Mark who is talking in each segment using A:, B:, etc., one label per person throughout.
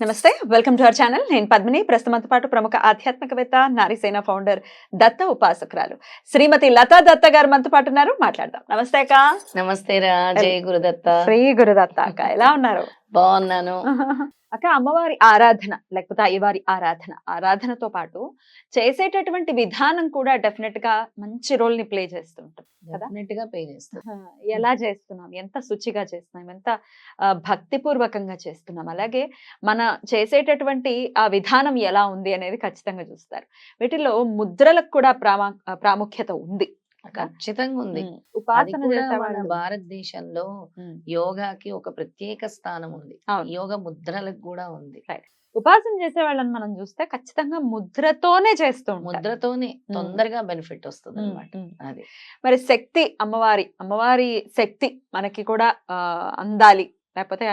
A: నమస్తే welcome to our channel. నేను పద్మిని. ప్రస్తుతంతో పాటు ప్రముఖ ఆధ్యాత్మికవేత్త నారీసేన ఫౌండర్ దత్త ఉపాసకురాలు శ్రీమతి లతా దత్త గారు మనతో పాటు ఉన్నారు. మాట్లాడదాం. నమస్తే అక్క.
B: నమస్తే రా. జయ గురుదత్త
A: శ్రీ గురుదత్త అక్క. ఎలా ఉన్నారు?
B: బాగున్నాను.
A: అక్క అమ్మవారి ఆరాధన లేకపోతే అయ్యవారి ఆరాధన ఆరాధనతో పాటు చేసేటటువంటి విధానం కూడా డెఫినెట్గా మంచి రోల్ని ప్లే చేస్తుంటాం కదా?
B: డెఫినెట్గా పే
A: ఎలా చేస్తున్నాం? ఎంత శుచిగా చేస్తున్నాం? ఎంత ఆ, భక్తిపూర్వకంగా చేస్తున్నాం? అలాగే మన చేసేటటువంటి ఆ విధానం ఎలా ఉంది అనేది ఖచ్చితంగా చూస్తారు. వీటిలో ముద్రలకు కూడా ప్రాముఖ్యత ఉంది.
B: ఖచ్చితంగా ఉంది
A: ఉపాసన
B: భారతదేశంలో యోగాకి ఒక ప్రత్యేక స్థానం ఉంది. యోగ ముద్రలకు కూడా ఉంది.
A: ఉపాసన చేసే వాళ్ళని మనం చూస్తే ఖచ్చితంగా ముద్రతోనే చేస్తూ
B: ముద్రతోనే తొందరగా బెనిఫిట్ వస్తుంది అనమాట. అది.
A: మరి శక్తి అమ్మవారి అమ్మవారి శక్తి మనకి కూడా అందాలి. లేకపోతే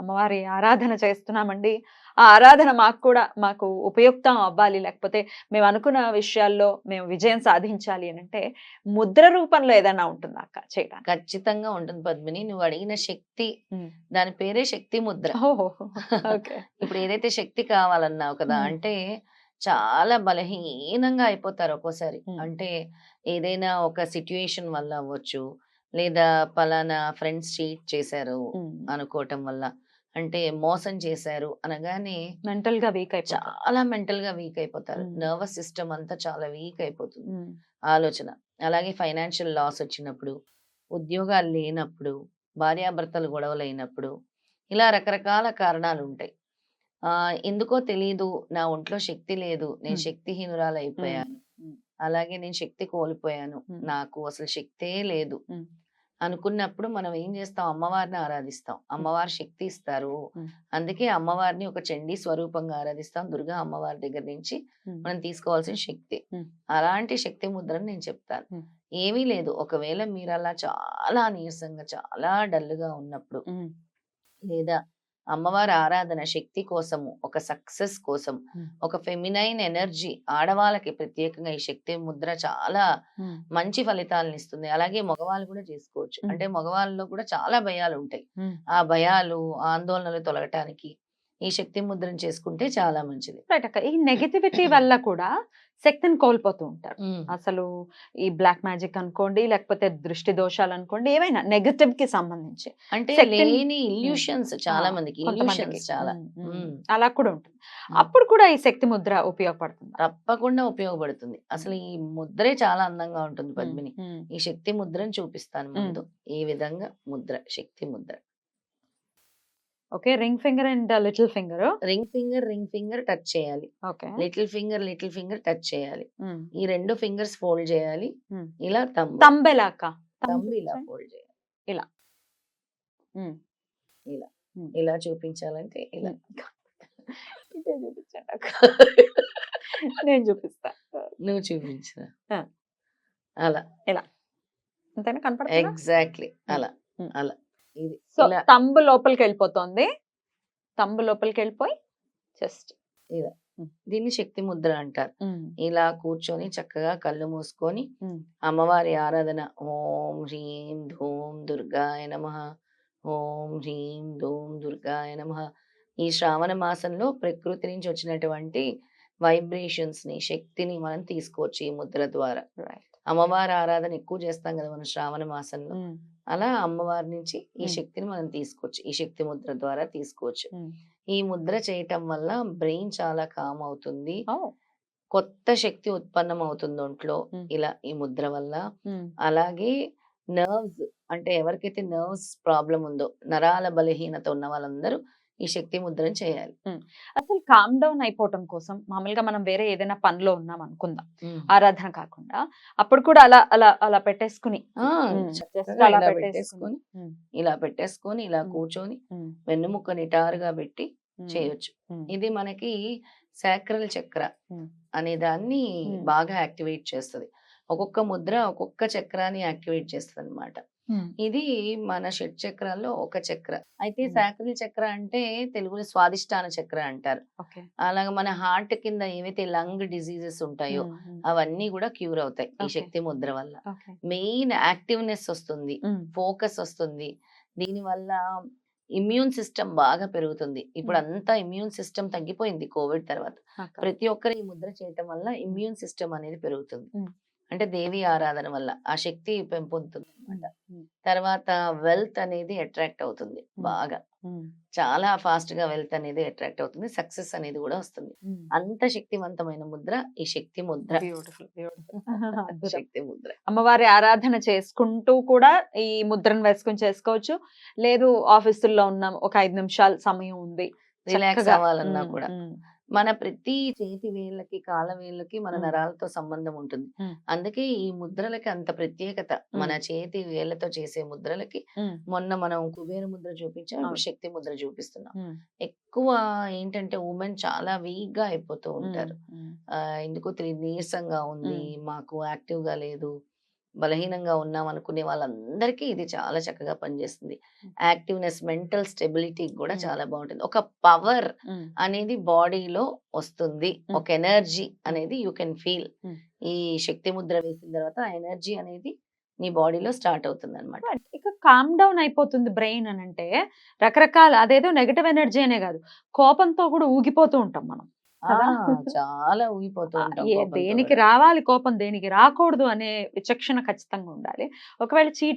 A: అమ్మవారి ఆరాధన చేస్తున్నామండి. ఆ ఆరాధన మాకు కూడా మాకు ఉపయుక్తం అవ్వాలి. లేకపోతే మేము అనుకున్న విషయాల్లో మేము విజయం సాధించాలి అని అంటే ముద్ర రూపంలో ఏదైనా ఉంటుందా అక్క చేయడానికి?
B: ఖచ్చితంగా ఉంటుంది పద్మిని. నువ్వు అడిగిన శక్తి. దాని పేరే శక్తి ముద్ర. ఇప్పుడు ఏదైతే శక్తి కావాలన్నావు కదా. అంటే చాలా బలహీనంగా అయిపోతారు ఒక్కోసారి. అంటే ఏదైనా ఒక సిట్యుయేషన్ వల్ల అవ్వచ్చు లేదా పలానా ఫ్రెండ్స్ చీట్ చేశారు అనుకోవటం వల్ల. అంటే మోసం చేశారు అనగానే
A: మెంటల్గా వీక్ అయిపోతా
B: చాలా మెంటల్గా వీక్ అయిపోతారు. నర్వస్ సిస్టమ్ అంతా చాలా వీక్ అయిపోతుంది. ఆలోచన. అలాగే ఫైనాన్షియల్ లాస్ వచ్చినప్పుడు ఉద్యోగాలు లేనప్పుడు భార్యాభర్తలు గొడవలు అయినప్పుడు ఇలా రకరకాల కారణాలు ఉంటాయి ఆ ఎందుకో తెలియదు నా ఒంట్లో శక్తి లేదు నేను. శక్తిహీనురాలు అయిపోయాను. అలాగే నేను శక్తి కోల్పోయాను. నాకు అసలు శక్తే లేదు. అనుకున్నప్పుడు మనం ఏం చేస్తాం? అమ్మవారిని ఆరాధిస్తాం. అమ్మవారు శక్తి ఇస్తారు. అందుకే అమ్మవారిని ఒక చండీ స్వరూపంగా ఆరాధిస్తాం. దుర్గా అమ్మవారి దగ్గర నుంచి మనం తీసుకోవాల్సిన శక్తి. అలాంటి శక్తి ముద్రను నేను చెప్తాను. ఏమీ లేదు. ఒకవేళ మీరు అలా చాలా నీరసంగా చాలా డల్గా ఉన్నప్పుడు లేదా అమ్మవారి ఆరాధన శక్తి కోసము ఒక సక్సెస్ కోసం. ఒక ఫెమినైన్ ఎనర్జీ ఆడవాళ్ళకి ప్రత్యేకంగా ఈ శక్తి ముద్ర చాలా మంచి ఫలితాలను ఇస్తుంది అలాగే మగవాళ్ళు కూడా చేసుకోవచ్చు. అంటే మగవాళ్ళలో కూడా చాలా భయాలు ఉంటాయి. ఆ భయాలు ఆందోళనలు తొలగటానికి ఈ శక్తి ముద్రను చేసుకుంటే చాలా మంచిది.
A: రైట్ అక్క. ఈ నెగటివిటీ వల్ల కూడా శక్తిని కోల్పోతూ ఉంటారు. అసలు ఈ బ్లాక్ మ్యాజిక్ అనుకోండి లేకపోతే దృష్టి దోషాలు అనుకోండి ఏవైనా నెగటివ్కి సంబంధించి
B: అంటే లేని ఇల్యూషన్స్ చాలా మందికి ఇల్యూషన్స్ చాలా.
A: అలా కూడా ఉంటుంది. అప్పుడు కూడా ఈ శక్తి ముద్ర ఉపయోగపడుతుంది?
B: తప్పకుండా ఉపయోగపడుతుంది. అసలు ఈ ముద్రే చాలా అందంగా ఉంటుంది పద్మిని. ఈ శక్తి ముద్రను చూపిస్తాను ముందు. ఈ విధంగా? ముద్ర శక్తి Mudra.
A: Okay. Ring finger and little finger?
B: Ring finger ring finger touch చేయాలి.
A: Okay.
B: Little finger little finger touch చేయాలి. ఈ రెండు ఫింగర్స్ ఫోల్డ్ చేయాలి. ఇలా తంబు
A: తంబెలా అక్క
B: తంబు ఇలా ఫోల్డ్ చేయాలి. ఇలా.
A: Hmm.
B: ఇలా. చూపించాలంటే ఇలా.
A: నేను చూపిస్తా.
B: నువ్వు చూపించిన
A: ఆ.
B: అలా.
A: అంతేనా? కనపడుతుందా?
B: ఎగ్జాక్ట్లీ. అలా. అలా. ఇది
A: సో తంబు లోపలికి వెళ్ళిపోతుంది తంబు లోపలికి వెళ్ళిపోయి జస్ట్
B: దీన్ని శక్తి ముద్ర అంటారు. ఇలా కూర్చొని చక్కగా కళ్ళు మూసుకొని. అమ్మవారి ఆరాధన. ఓం హ్రీం ధూం దుర్గాయ నమ. ఓం హ్రీం ధూం దుర్గాయ నమ. ఈ శ్రావణ మాసంలో ప్రకృతి నుంచి వచ్చినటువంటి వైబ్రేషన్స్ని శక్తిని మనం తీసుకోవచ్చు ఈ ముద్ర ద్వారా. అమ్మవారి ఆరాధన ఎక్కువ చేస్తాం కదా మనం శ్రావణ మాసంలో. అలా అమ్మవారి నుంచి ఈ. శక్తిని మనం తీసుకోవచ్చు. ఈ శక్తి ముద్ర ద్వారా తీసుకోవచ్చు. ఈ ముద్ర చేయటం వల్ల బ్రెయిన్ చాలా కామ్ అవుతుంది. కొత్త శక్తి ఉత్పన్నం అవుతుంది ఒంట్లో. ఇలా ఈ ముద్ర వల్ల. అలాగే నర్వ్స్ అంటే ఎవరికైతే నర్వ్స్ ప్రాబ్లం ఉందో నరాల బలహీనత ఉన్న వాళ్ళందరూ ఈ శక్తి ముద్రను చేయాలి.
A: అసలు కామ్ డౌన్ అయిపోవటం కోసం మామూలుగా మనం వేరే ఏదైనా పనిలో ఉన్నాం అనుకుందాం. ఆరాధన కాకుండా అప్పుడు కూడా అలా అలా అలా పెట్టేసుకుని
B: ఇలా
A: పెట్టేసుకుని.
B: ఇలా పెట్టేసుకొని ఇలా. కూర్చొని వెన్నుముక్క నిటారుగా పెట్టి చేయొచ్చు. ఇది మనకి సాక్రల్ చక్ర. అనే దాన్ని. బాగా యాక్టివేట్ చేస్తది. ఒక్కొక్క ముద్ర ఒక్కొక్క చక్రాన్ని యాక్టివేట్ చేస్తుంది అనమాట ఇది మన షట్ చక్రాల్లో ఒక చక్ర. అయితే. సాక్రల్ చక్ర అంటే తెలుగులో స్వాదిష్టాన చక్ర అంటారు. అలాగే మన హార్ట్ కింద ఏవైతే లంగ్ డిసీజెస్ ఉంటాయో అవన్నీ కూడా క్యూర్ అవుతాయి ఈ. శక్తి ముద్ర వల్ల. మెయిన్ యాక్టివ్నెస్ వస్తుంది ఫోకస్ వస్తుంది. దీనివల్ల ఇమ్యూన్ సిస్టమ్ బాగా పెరుగుతుంది. ఇప్పుడు. అంతా ఇమ్యూన్ సిస్టమ్ తగ్గిపోయింది కోవిడ్ తర్వాత. ప్రతి ఒక్కరు ఈ ముద్ర చేయటం వల్ల ఇమ్యూన్ సిస్టమ్ అనేది పెరుగుతుంది. అంటే దేవి ఆరాధన వల్ల ఆ శక్తి పెంపొందుతుంది అనమాట. తర్వాత వెల్త్ అనేది అట్రాక్ట్ అవుతుంది. బాగా. చాలా ఫాస్ట్గా వెల్త్ అనేది అట్రాక్ట్ అవుతుంది సక్సెస్ అనేది కూడా వస్తుంది. అంత శక్తివంతమైన ముద్ర ఈ శక్తి ముద్ర. శక్తి ముద్ర.
A: అమ్మవారి ఆరాధన చేసుకుంటూ కూడా ఈ ముద్రను వేసుకుని చేసుకోవచ్చు. లేదు ఆఫీసుల్లో ఉన్నాం ఒక ఐదు నిమిషాలు సమయం ఉంది.
B: రిలాక్స్ అవ్వాలన్నా కూడా. మన ప్రతి చేతి వేళ్ళకి కాళ్ళ వేళ్ళకి మన. నరాలతో సంబంధం ఉంటుంది. అందుకే ఈ ముద్రలకి అంత ప్రత్యేకత. మన చేతి వేళ్ళతో చేసే ముద్రలకి మొన్న మనం కుబేర ముద్ర చూపించాం. శక్తి ముద్ర చూపిస్తున్నాం. ఎక్కువ ఏంటంటే ఉమెన్ చాలా వీక్గా అయిపోతూ ఉంటారు. ఎందుకో తెలియదు నీరసంగా ఉంది మాకు యాక్టివ్గా లేదు బలహీనంగా ఉన్నాం అనుకునే వాళ్ళందరికీ ఇది చాలా చక్కగా పనిచేస్తుంది. యాక్టివ్నెస్ మెంటల్ స్టెబిలిటీ కూడా. చాలా బాగుంటుంది ఒక పవర్ అనేది బాడీలో వస్తుంది. ఒక ఎనర్జీ అనేది యూ కెన్ ఫీల్. ఈ శక్తి ముద్ర వేసిన తర్వాత ఆ ఎనర్జీ అనేది నీ బాడీలో స్టార్ట్ అవుతుంది అనమాట
A: ఇక కామ్ డౌన్ అయిపోతుంది బ్రెయిన్ అని అంటే రకరకాల అదేదో నెగటివ్ ఎనర్జీ అనే కాదు కోపంతో కూడా ఊగిపోతూ ఉంటాం మనం?
B: చాలా ఊగిపోతూ ఉంటాం
A: ఏ
B: కోపంతో.
A: దేనికి. రావాలి కోపం దేనికి రాకూడదు అనే విచక్షణ ఖచ్చితంగా ఉండాలి. ఒకవేళ చీట్